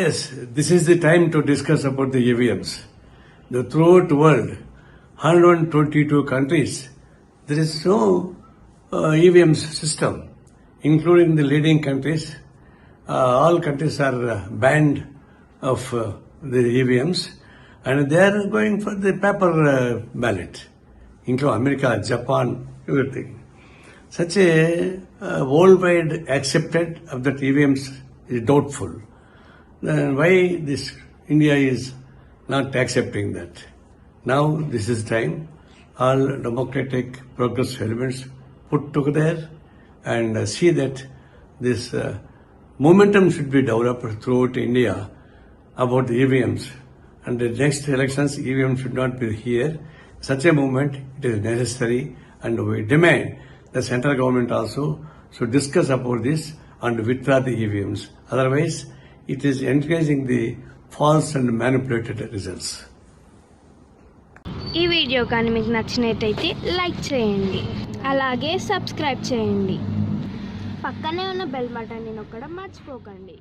Yes, this is the time to discuss about the EVMs. The throughout world, 122 countries, there is no uh, EVM system, including the leading countries. Uh, all countries are uh, banned of uh, the EVMs, and they are going for the paper uh, ballot, including America, Japan, everything. Such a uh, worldwide accepted of that EVMs is doubtful. Then why this India is not accepting that? Now this is time. All democratic progress elements put together and uh, see that this uh, momentum should be developed throughout India about the EVMs. And the next elections, EVM should not be here. Such a movement, it is necessary and we demand the central government also should discuss about this and withdraw the EVMs. Otherwise, it is encouraging the false and manipulated results. ఈ video కానీ మీకు నచ్చినట్టయితే like చేయండి. అలాగే subscribe చేయండి. పక్కనే ఉన్న bell బటన్ని నొక్కడం మర్చిపోకండి.